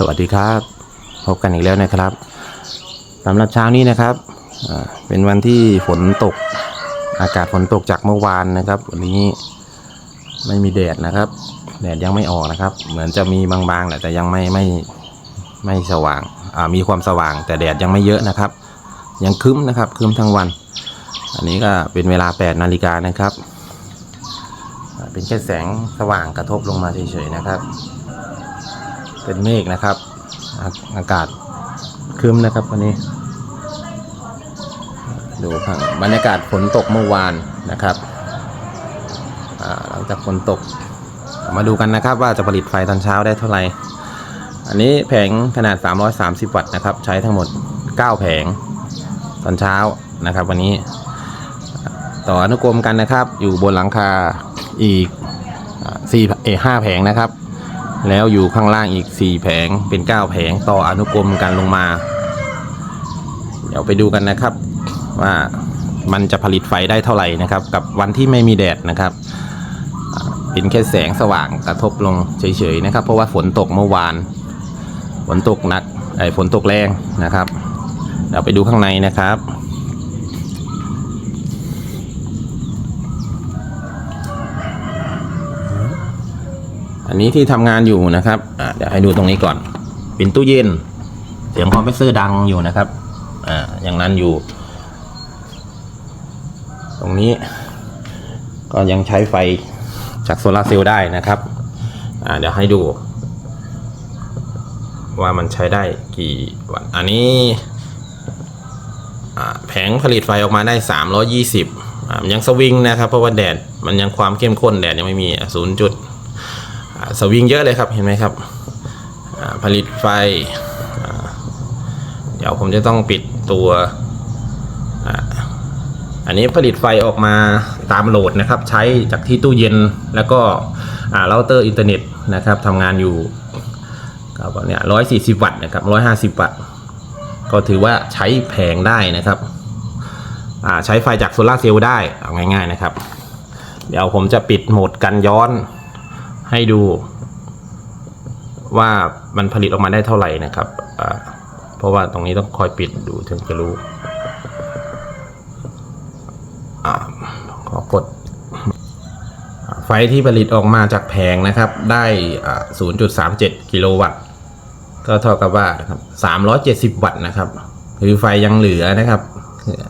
สวัสดีครับ พบกันอีกแล้วนะครับสำหรับเช้านี้นะครับเป็นวันที่ฝนตกอากาศฝนตกจากเมื่อวานนะครับ วันนี้ไม่มีแดดนะครับ แดดยังไม่ออกนะครับ เหมือนจะมีบางๆแหละแต่ยังไม่ไม่ไม่สว่างมีความสว่าง แต่แดดยังไม่เยอะนะครับ ยังคึ้มนะครับคึ้มทั้งวัน อันนี้ก็เป็นเวลา 8 นาฬิกานะครับ เป็นแค่แสงสว่างกระทบลงมาเฉยๆนะครับ เป็นเมฆนะครับ อากาศครึ้มนะครับวันนี้ ดูครับบรรยากาศฝนตกเมื่อวานนะครับหลังจากฝนตก มาดูกันนะครับ ว่าจะผลิตไฟตอนเช้าได้เท่าไหร่ อันนี้แผงขนาด 330 วัตต์นะครับ ใช้ทั้งหมด 9 แผงตอนเช้านะครับ วันนี้ ต่ออนุกรมกันนะครับ อยู่บนหลังคาอีกอ่าสี่เออห้าแผงนะครับ แล้วอยู่ข้างล่างอีก 4 แผงเป็น 9 แผงต่ออนุกรมกันลงมา เดี๋ยวไปดูกันนะครับว่ามันจะผลิตไฟได้เท่าไหร่นะครับ กับวันที่ไม่มีแดดนะครับ เป็นแค่แสงสว่างกระทบลงเฉยๆนะครับ เพราะว่าฝนตกเมื่อวาน ฝนตกหนักไอ้ฝนตกแรงนะครับเดี๋ยวไปดูข้างในนะครับ นี้ที่ทำงานอยู่นะครับเดี๋ยวให้ดูตรงนี้ก่อน เป็นตู้เย็น เสียงคอมเพรสเซอร์ดังอยู่นะครับอ่าอย่างนั้นอยู่ ตรงนี้ ก็ยังใช้ไฟจากโซลาร์เซลล์ได้นะครับอ่าเดี๋ยวให้ดู ว่ามันใช้ได้กี่วัตต์อันนี้แผงผลิตไฟออกมาได้ 320อ่ามันยังสวิงนะครับ เพราะว่าแดด มันยังความเข้มข้นแดดยังไม่มีศูนย์จุด สวิงเยอะเลยครับเห็นไหมครับ ผลิตไฟ เดี๋ยวผมจะต้องปิดตัว อันนี้ผลิตไฟออกมาตามโหลดนะครับ ใช้จากที่ตู้เย็นแล้วก็เราเตอร์อินเทอร์เน็ตนะครับทำงานอยู่กับเนี่ยร้อยสี่สิบวัตต์นะครับร้อยห้าสิบวัตต์ ก็ถือว่าใช้แผงได้นะครับใช้ไฟจากโซลาร์เซลล์ได้เอาง่ายๆนะครับ เดี๋ยวผมจะปิดโหมดกันย้อน ให้ดูว่ามันผลิตออกมาได้เท่าไหร่นะครับเพราะว่าตรงนี้ต้องคอยปิดดูถึงจะรู้ขอกด ไฟที่ผลิตออกมาจากแผงนะครับ ได้ 0.37 กิโลวัตต์ ก็เท่ากับว่าครับ370 วัตต์นะครับ คือไฟยังเหลือนะครับ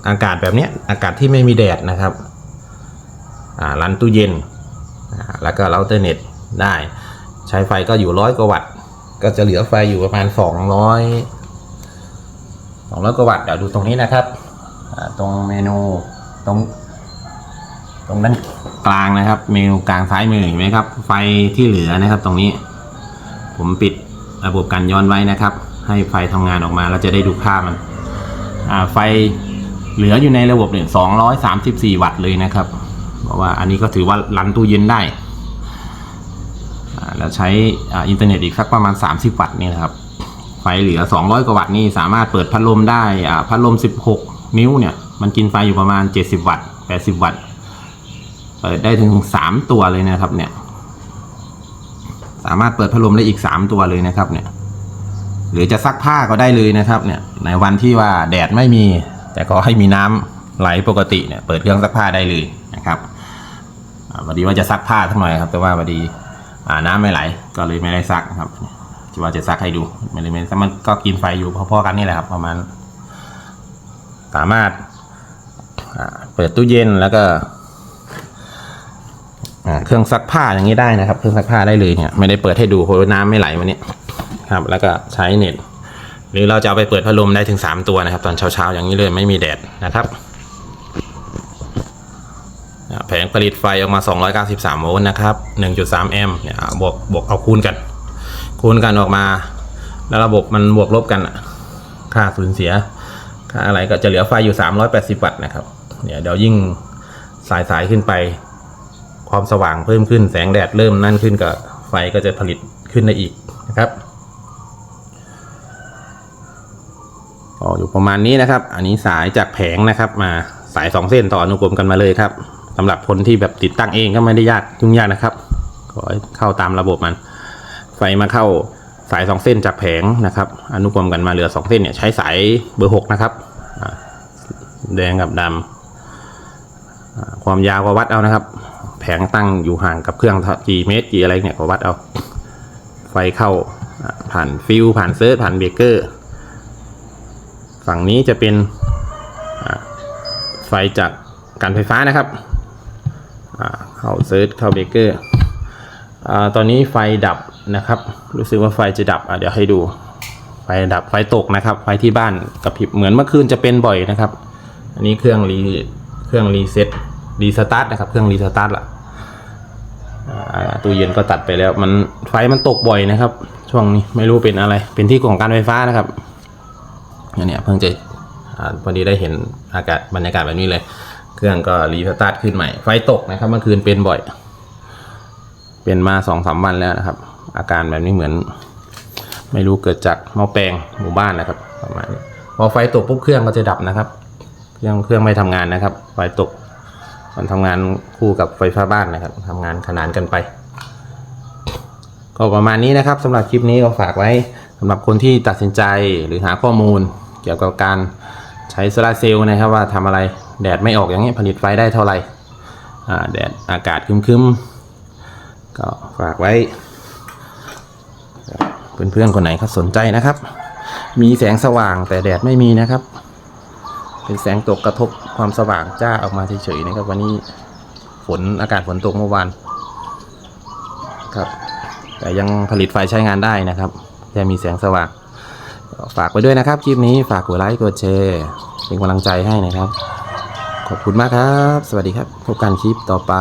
อากาศแบบนี้อากาศที่ไม่มีแดดนะครับรันตู้เย็น แล้วก็เราเตอร์เน็ต ได้ ใช้ไฟก็อยู่ร้อยกว่าวัตต์ ก็จะเหลือไฟอยู่ประมาณสองร้อยสองร้อยกว่าวัตต์เดี๋ยวดูตรงนี้นะครับ ตรงเมนูตรงตรงด้านกลางนะครับ เมนูกลางซ้ายมือเห็นไหมครับ ไฟที่เหลือนะครับตรงนี้ ผมปิดระบบกันย้อนไว้นะครับ ให้ไฟทำงานออกมาเราจะได้ดูค่ามันไฟเหลืออยู่ในระบบเนี่ยสองร้อยสามสิบสี่วัตต์เลยนะครับ เพราะว่าอันนี้ก็ถือว่ารันตู้เย็นได้ แล้วใช้อินเทอร์เน็ตอีกสักประมาณ 30 วัตต์นี่นะครับ ไฟเหลือ 200 กว่าวัตต์นี่สามารถเปิดพัดลมได้พัดลม 16 นิ้วเนี่ย มันกินไฟอยู่ประมาณ 70 วัตต์ 80 วัตต์ เปิดได้ถึง 3 ตัวเลยนะครับเนี่ย สามารถเปิดพัดลมได้อีก 3 ตัวเลยนะครับเนี่ย หรือจะซักผ้าก็ได้เลยนะครับเนี่ย ในวันที่ว่าแดดไม่มี แต่ก็ให้มีน้ำไหลปกติเนี่ย เปิดเครื่องซักผ้าได้เลยนะครับพอดีว่าจะซักผ้าทั้งหน่อยครับ แต่ว่าพอดี อ่าน้ำไม่ไหล ก็เลยไม่ได้ซักครับที่ว่าจะซักให้ดูไม่ได้ไม่แต่มันก็กินไฟอยู่พอๆกันนี่แหละครับ ประมาณ สามารถาเปิดตู้เย็นแล้วก็เครื่องซักผ้าอย่างนี้ได้นะครับ เครื่องซักผ้าได้เลยเนี่ยไม่ได้เปิดให้ดูเพราะน้ำไม่ไหลวันนี้ครับ แล้วก็ใช้เน็ต หรือเราจะเอาไปเปิดพัดลมได้ถึง 3 ตัวนะครับ ตอนเช้าๆอย่างนี้เลยไม่มีแดดนะครับ แผงผลิตไฟออกมา 293 โวลต์นะครับ 1.3 แอมป์เนี่ยบวกบวกเอาคูณกัน คูณกันออกมา แล้วระบบมันบวกลบกันค่าสูญเสีย ค่าอะไรก็จะเหลือไฟอยู่ 380 วัตต์นะครับเดี๋ยเดี๋ยวยิ่งสายสายขึ้นไป ความสว่างเพิ่มขึ้นแสงแดดเริ่มนั่นขึ้นกับไฟก็จะผลิตขึ้นได้อีกนะครับก็อยู่ประมาณนี้นะครับ อันนี้สายจากแผงนะครับ มาสายสองเส้นต่ออนุกรมกันมาเลยครับ สำหรับคนที่แบบติดตั้งเองก็ไม่ได้ยากยุ่งยากนะครับขอเข้าตามระบบมัน ไฟมาเข้าสายสองเส้นจากแผงนะครับอนุกรมกันมาเหลือสองเส้นเนี่ยใช้สายเบอร์หกนะครับแดงกับดำอ่าความยาวก็วัดเอานะครับ แผงตั้งอยู่ห่างกับเครื่องกี่เมตรกี่อะไรเนี่ยก็วัดเอา ไฟเข้าผ่านฟิวผ่านเซิร์ชผ่านเบรกเกอร์ ฝั่งนี้จะเป็นไฟจากการไฟฟ้านะครับ เข้าเซิร์ชเข้าเบเกอร์ตอนนี้ไฟดับนะครับ รู้สึกว่าไฟจะดับเดี๋ยวให้ดู ไฟดับไฟตกนะครับ ไฟที่บ้านกระพริบเหมือนเมื่อคืนจะเป็นบ่อยนะครับ อันนี้เครื่องรีเครื่องรีเซ็ตรีสตาร์ทนะครับ เครื่องรีสตาร์ทละตู้เย็นก็ตัดไปแล้ว มันไฟมันตกบ่อยนะครับ ช่วงนี้ไม่รู้เป็นอะไร เป็นที่ของการไฟฟ้านะครับอันเนี้ยเพิ่งจะพอดีได้เห็นอากาศบรรยากาศแบบนี้เลย เครื่องก็รีสตาร์ทขึ้นใหม่ ไฟตกนะครับเมื่อคืนเป็นบ่อย เป็นมาสองสามวันแล้วนะครับ อาการแบบนี้เหมือน ไม่รู้เกิดจากหม้อแปลงหมู่บ้านนะครับ ประมาณนี้พอไฟตกปุ๊บเครื่องก็จะดับนะครับ เครื่องเครื่องไม่ทำงานนะครับ ไฟตก มันทำงานคู่กับไฟฟ้าบ้านนะครับทำงานขนานกันไป ก็ประมาณนี้นะครับสำหรับคลิปนี้ก็ฝากไว้สำหรับคนที่ตัดสินใจหรือหาข้อมูลเกี่ยวกับการใช้โซลาเซลล์นะครับว่าทำอะไร แดดไม่ออกอย่างนี้ผลิตไฟได้เท่าไหร่แดดอากาศครึมๆ ก็ฝากไว้เพื่อนๆคนไหนเขาสนใจนะครับ มีแสงสว่างแต่แดดไม่มีนะครับ เป็นแสงตกกระทบความสว่างจ้าออกมาเฉยๆนะครับ วันนี้ฝนอากาศฝนตกเมื่อวานครับ แต่ยังผลิตไฟใช้งานได้นะครับยังมีแสงสว่างฝากไว้ด้วยนะครับคลิปนี้ฝากกดไลค์กดแชร์เป็นกำลังใจให้นะครับ ขอบคุณมากครับ สวัสดีครับ พบกันคลิปต่อไป